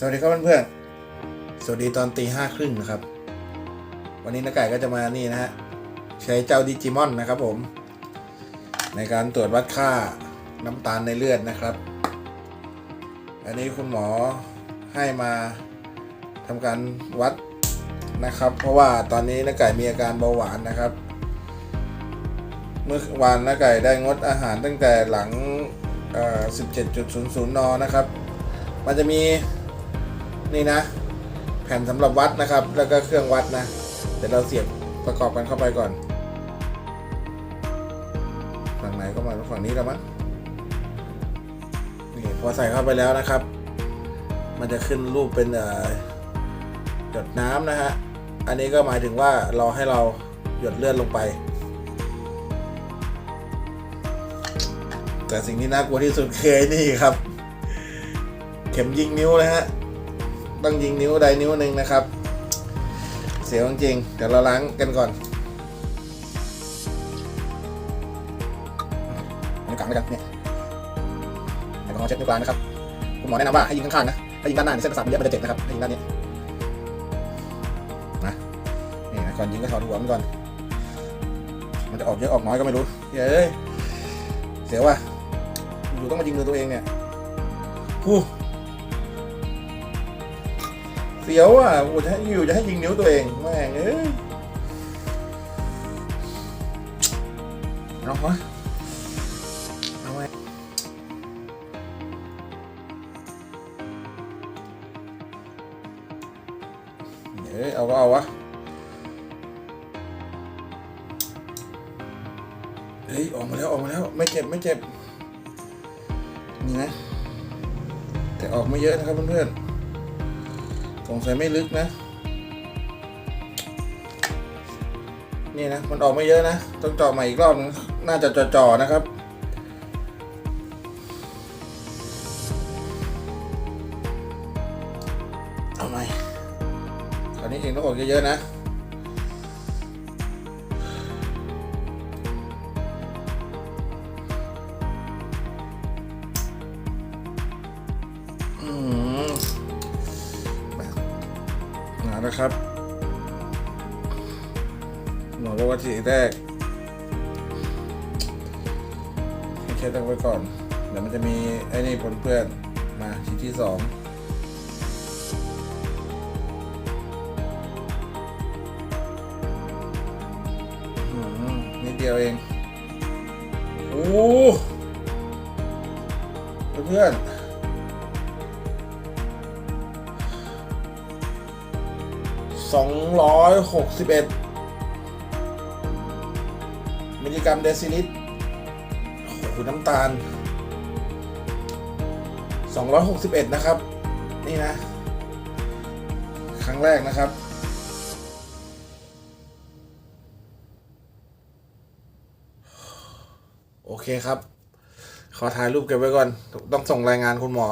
สวัสดีครับเพื่อนๆ สวัสดีตอนตีห้าครึ่งนะครับ วันนี้นักไก่ก็จะมานี่นะฮะ ใช้เจ้าดิจิมอนนะครับผม ในการตรวจวัดค่าน้ำตาลในเลือดนะครับ อันนี้คุณหมอให้มาทำการวัดนะครับ เพราะว่าตอนนี้นักไก่มีอาการเบาหวานนะครับ เมื่อวานนักไก่ได้งดอาหารตั้งแต่หลัง 17.00 น นะครับ มันจะมี นี่นะ แผ่นสำหรับวัดนะครับ แล้วก็เครื่องวัดนะเดี๋ยวเราเสียบประกอบกันเข้าไปก่อนฝั่งไหนก็มาฝั่งนี้แล้วมั้งนี่พอใส่เข้าไปแล้วนะครับ มันจะขึ้นรูปเป็นหยดน้ำนะฮะอันนี้ก็หมายถึงว่าเราให้เราหยดเลือดลงไป แต่สิ่งที่น่ากลัวที่สุดคือนี่ครับ เข็มยิงนิ้วนะฮะ ต้องยิงนิ้วใดนิ้วหนึ่งนะครับ เสียวจริงเดี๋ยวเราล้างกันก่อนนิ้วกลางแล้วกันเนี่ยแอลกอฮอล์เช็ดนิ้วกลางนะครับคุณหมอแนะนำว่าให้ยิงข้างๆนะถ้ายิงด้านหน้าเส้นประสาทมันเยอะมันจะเจ็บนะครับให้ยิงด้านนี้นะนี่นะก่อนยิงก็ถอดหัวมันก่อน มันจะออกเยอะออกน้อยก็ไม่รู้เย้ยเสียวว่ะอยู่ต้องมายิงมือตัวเองเนี่ยฮู้ เสียวอะโอ้จะให้อยู่จะให้ยิงนิ้วตัวเองแม่งเอ้ยเอาวะเอาไว้เอ้ยเอาก็เอาวะเฮ้ยออกมาแล้วออกมาแล้วไม่เจ็บไม่เจ็บนี่นะแต่ออกไม่เยอะนะครับเพื่อนๆ สงสัยไม่ลึกนะ นี่นะ มันออกไม่เยอะนะ ต้องเจาะใหม่อีกรอบนึงน่าจะจ่อๆนะครับเอาใหม่คราวนี้เองต้องออกเยอะๆนะาแล้วครับหมอบอกว่าทีแรกเช็ดตั้งไว้ก่อน เดี๋ยวมันจะมีไอ้นี่ปนเปื้อนมาทีที่สองนิดเดียวเอง โอ้เพื่อน ๆสองร้อยหกสิบเอ็ดมิลลิกรัมเดซิลิตรโอ้น้ำตาลสองร้อยหกสิบเอ็ดนะครับ นี่นะ ครั้งแรกนะครับโอเคครับ ขอถ่ายรูปเก็บไว้ก่อน ต้องส่งรายงานคุณหมอ